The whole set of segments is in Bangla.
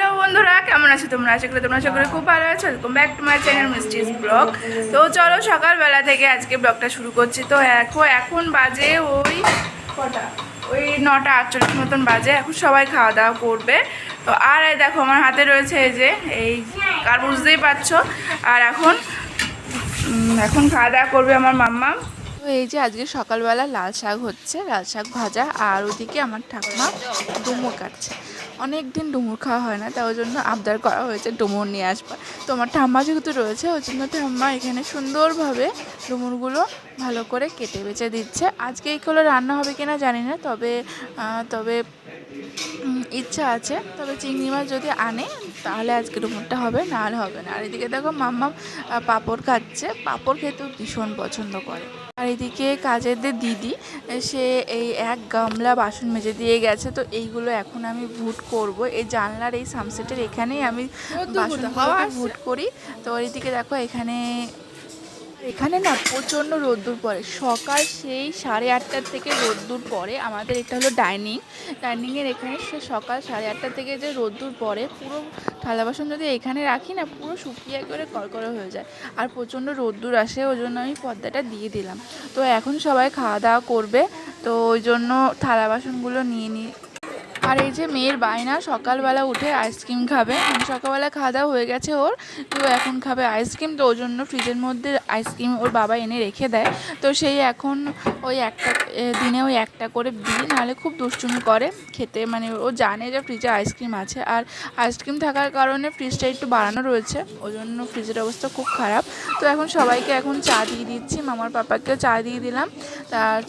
হ্যালো বন্ধুরা কেমন আছো তোমরা? আশা করি তোমরা আশা করি খুব ভালো আছো। Welcome back to my channel মিস্টিস blog তো চলো সকালবেলা থেকে আজকে ব্লগটা শুরু করছি। তো এখন এখন বাজে ওই কটা? ওই নটা আটচল্লিশ মতন বাজে। এখন সবাই খাওয়া দাওয়া করবে। তো আর এই দেখো আমার হাতে রয়েছে এই যে এই কার বুঝতেই পারছ। আর এখন এখন খাওয়া দাওয়া করবে আমার মাম্মা। তো এই যে আজকে সকালবেলা লাল শাক হচ্ছে, লাল শাক ভাজা, আর ওদিকে আমার ঠাকুমা ডুমুর কাটছে। অনেক দিন ডুমুর খাওয়া হয় না তাই ওই জন্য আবদার করা হয়েছে ডুমুর নিয়ে আসবার। তো আমার ঠাম্মা যেহেতু রয়েছে, ওই জন্য ঠাম্মা এখানে সুন্দরভাবে ডুমুরগুলো ভালো করে কেটে বেছে দিচ্ছে। আজকে এইগুলো রান্না হবে কিনা জানি না তবে তবে ইচ্ছা আছে। তবে চিংড়ি মাছ যদি আনে তাহলে আজকে ডুমুরটা হবে নাহলে হবে না। আর এদিকে দেখো মাম্মা পাপড় খাচ্ছে। পাপড় খেতেও ভীষণ পছন্দ করে। আর এদিকে কাজের দিদি সে এই এক গামলা বাসন মেজে দিয়ে গেছে তো এইগুলো এখন আমি ভুট করব। এই জানলার এই সামসেটের এখানেই আমি বাসনগুলোকে ভুট করি। তো এদিকে দেখো এখানে এখানে না প্রচণ্ড রোদ্দুর পড়ে। সকাল সেই সাড়ে আটটার থেকে রোদ্দুর পড়ে। আমাদের এটা হলো ডাইনিং। ডাইনিংয়ের এখানে সে সকাল সাড়ে আটটা থেকে যে রোদ্দুর পড়ে, পুরো থালা বাসন যদি এখানে রাখি না, পুরো শুকিয়ে একেবারে কড়কড়ে হয়ে যায়। আর প্রচণ্ড রোদ্দুর আসে, ওই জন্য আমি পর্দাটা দিয়ে দিলাম। তো এখন সবাই খাওয়া দাওয়া করবে। তো ওই জন্য থালা বাসনগুলো নিয়ে নিই আর এই যে মেয়ের বায়না, সকালবেলা উঠে আইসক্রিম খাবে। সকালবেলা খাওয়া দাওয়া হয়ে গেছে ওর, তো এখন খাবে আইসক্রিম, তো ওর জন্য ফ্রিজের মধ্যে আইসক্রিম ওর বাবা এনে রেখে দেয়। তো সেই এখন ওই একটা দিনে ওই একটা করে দিই, নাহলে খুব দুষ্টুমি করে খেতে। মানে ও জানে যে ফ্রিজে আইসক্রিম আছে। আর আইসক্রিম থাকার কারণে ফ্রিজটা একটু বাড়ানো রয়েছে, ওই জন্য ফ্রিজের অবস্থা খুব খারাপ। তো এখন সবাইকে এখন চা দিয়ে দিচ্ছি, মামার পাপাকেও চা দিয়ে দিলাম। তার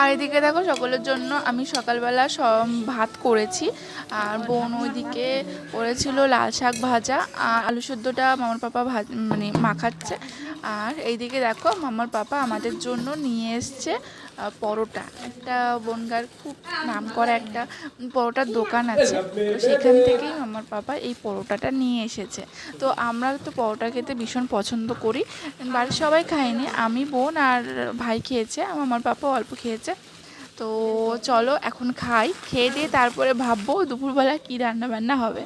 আর এদিকে দেখো, সকলের জন্য আমি সকালবেলা সব ভাত করেছি। আর বোন ওইদিকে করেছিল লাল শাক ভাজা, আর আলু সেদ্ধটা মামার পাপা ভাজ মানে মাখাচ্ছে। আর এইদিকে দেখো, মামার পাপা আমাদের জন্য নিয়ে এসছে পরোটা। একটা বনগার খুব নাম করা একটা পরোটার দোকান আছে। তো সেখান থেকেই আমার পাপা এই পরোটাটা নিয়ে এসেছে। তো আমরা তো পরোটা খেতে ভীষণ পছন্দ করি। বাড়ির সবাই খায়নি, আমি, বোন আর ভাই খেয়েছে আমার পাপা অল্প খেয়েছে। তো চলো এখন খাই, খেয়ে দিয়ে তারপরে ভাববো দুপুরবেলা কী রান্না বান্না হবে।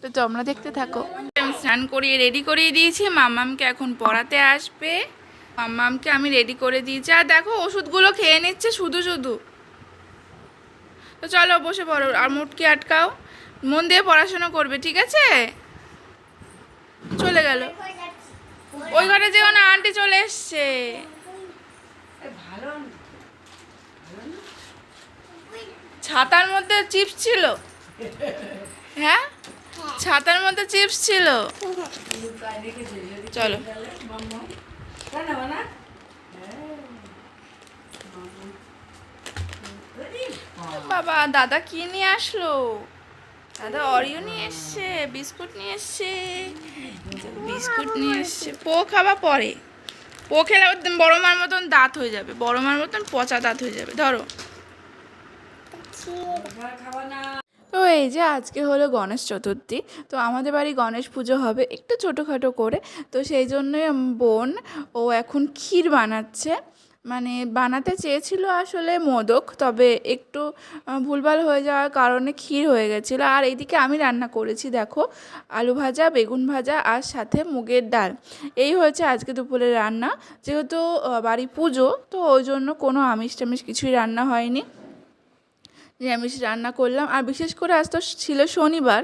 তো তোমরা দেখতে থাকো। আমি স্নান করিয়ে রেডি করিয়ে দিয়েছি, মাম্মামকে এখন পড়াতে আসবে। মাম্মামকে আমি রেডি করে দিয়েছি। আর দেখো, ওষুধগুলো খেয়ে নিচ্ছে শুধু শুধু। তো চলো বসে পড়ো, আর মুটকি আটকাও। মন দিয়ে পড়াশোনা করবে, ঠিক আছে? চলে গেল। ওই ঘরে যেও না, আন্টি চলে এসছে। ছাতার মধ্যে চিপস ছিল? হ্যাঁ? ছাতার মধ্যে চিপস ছিল? চলো। বাবা, দাদা কি নিয়ে আসলো? দাদা অরিও নিয়ে এসছে, বিস্কুট নিয়ে এসছে। বিস্কুট নিয়ে এসছে। পো খাওয়া পরে। পো খেলে বড় মার মতন দাঁত হয়ে যাবে। বড় মার মতন পচা দাঁত হয়ে যাবে। ধরো। তো এই যে আজকে হলো গণেশ চতুর্থী, তো আমাদের বাড়ি গণেশ পুজো হবে একটু ছোটোখাটো করে, তো সেই জন্যই বোন ও এখন ক্ষীর বানাচ্ছে। মানে বানাতে চেয়েছিল আসলে মোদক, তবে একটু ভুলভাল হয়ে যাওয়ার কারণে ক্ষীর হয়ে গেছিল। আর এইদিকে আমি রান্না করেছি, দেখো, আলু ভাজা, বেগুন ভাজা আর সাথে মুগের ডাল। এই হয়েছে আজকে দুপুরের রান্না। যেহেতু বাড়ি পুজো, তো ওই জন্য কোনো আমিষ টামিষ কিছুই রান্না হয়নি। নিরামিষ রান্না করলাম। আর বিশেষ করে আজ তো ছিল শনিবার,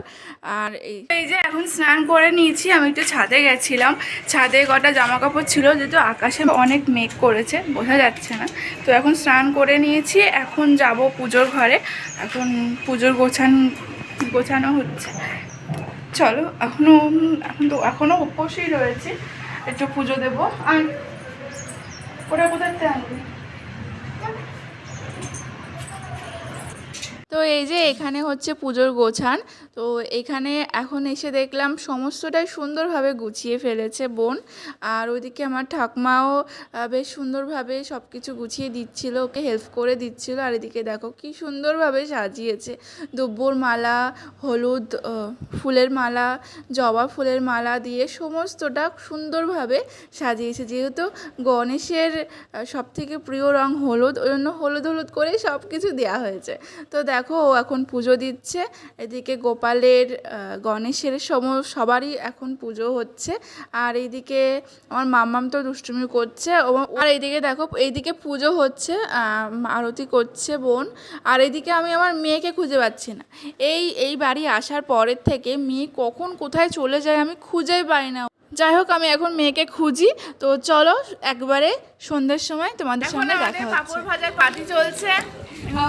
আর এই যে এখন স্নান করে নিয়েছি, আমি একটু ছাদে গেছিলাম। ছাদে কটা জামা কাপড় ছিল, যেহেতু আকাশে অনেক মেঘ করেছে, বোঝা যাচ্ছে না। তো এখন স্নান করে নিয়েছি, এখন যাব পুজোর ঘরে। এখন পুজোর গোছান, গোছানো হচ্ছে। চলো এখনও এখন তো এখনও উপসেই রয়েছে। একটু পুজো দেবো। আর ওটা কোথাতে আনবি? তো এই যে এখানে হচ্ছে পুজোর গোছান, তো এখানে এখন এসে দেখলাম সমস্তটাই সুন্দরভাবে গুছিয়ে ফেলেছে বোন। আর ওইদিকে আমার ঠাকমাও বেশ সুন্দরভাবে সব কিছু গুছিয়ে দিচ্ছিল, ওকে হেল্প করে দিচ্ছিল। আর এদিকে দেখো কি সুন্দরভাবে সাজিয়েছে। দুব্বর মালা, হলুদ ফুলের মালা, জবা ফুলের মালা দিয়ে সমস্তটা সুন্দরভাবে সাজিয়েছে। যেহেতু গণেশের সবথেকে প্রিয় রং হলুদ, ওই জন্য হলুদ হলুদ করেই সব কিছু দেওয়া হয়েছে। তো দেখো দেখো ও এখন পুজো দিচ্ছে। এদিকে গোপালের গণেশের সম সবারই এখন পুজো হচ্ছে। আর এইদিকে আমার মাম্মাম তো দুষ্টুমি করছে। ও- আর এইদিকে দেখো এইদিকে পুজো হচ্ছে আরতি করছে বোন। আর এইদিকে আমি আমার মেয়েকে খুঁজে পাচ্ছি না। এই এই বাড়ি আসার পরের থেকে মেয়ে কখন কোথায় চলে যায় আমি খুঁজেই পাই না। যাই হোক আমি এখন মেয়েকে খুঁজি। তো চলো একবারে সন্ধ্যের সময় তোমাদের সঙ্গে দেখা হচ্ছে। পাপড় ভাজার পার্টি চলছে।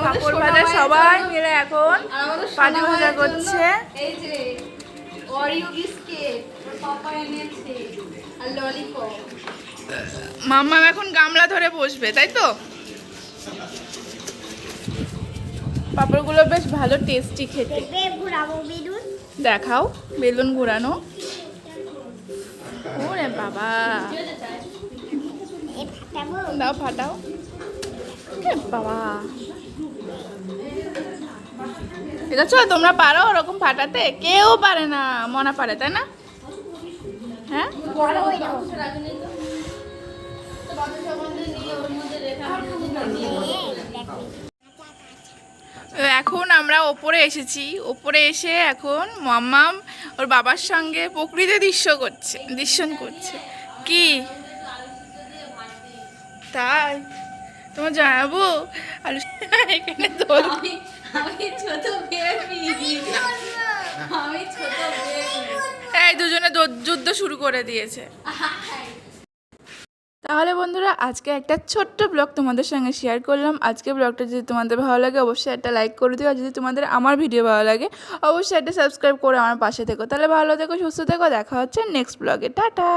পাপড় ভাজা সবাই মিলে এখন পাটি ভাজা করছে। এই যে অরিও বিস্কিট পাপা এনেছে আর ললিপপ মাম্মা এখন গামলা ধরে বসবে তাই তো? পাপড়গুলো বেশ ভালো টেস্টি খেতে। দেখাও বেলুন ঘুরানো। ওরে বাবা। দাও ফাটাও। বাবা। আছে, তোমরা পারো ওরকম ফাটাতে। কেউ পারে না, মনা পারে, তাই না? হ্যাঁ? এখন আমরা ওপরে এসেছি। ওপরে এসে এখন মাম্মাম ওর বাবার সঙ্গে প্রকৃতি দৃশ্য করছে দৃশ্যন করছে। কি? তাই। তোমার জানাব আলু এখানে দোল আমি ছোট বেবি আমি ছোট বেবি এই দুজনে যুদ্ধ শুরু করে দিয়েছে। তাহলে বন্ধুরা আজকে একটা ছোট্ট ব্লগ তোমাদের সঙ্গে শেয়ার করলাম। আজকে ব্লগটা যদি তোমাদের ভালো লাগে অবশ্যই একটা লাইক করে দিও। আর যদি তোমাদের আমার ভিডিও ভালো লাগে অবশ্যই একটা সাবস্ক্রাইব করে আমার পাশে থেকো। তাহলে ভালো থেকো সুস্থ থেকো। দেখা হচ্ছে নেক্সট ব্লগে টাটা!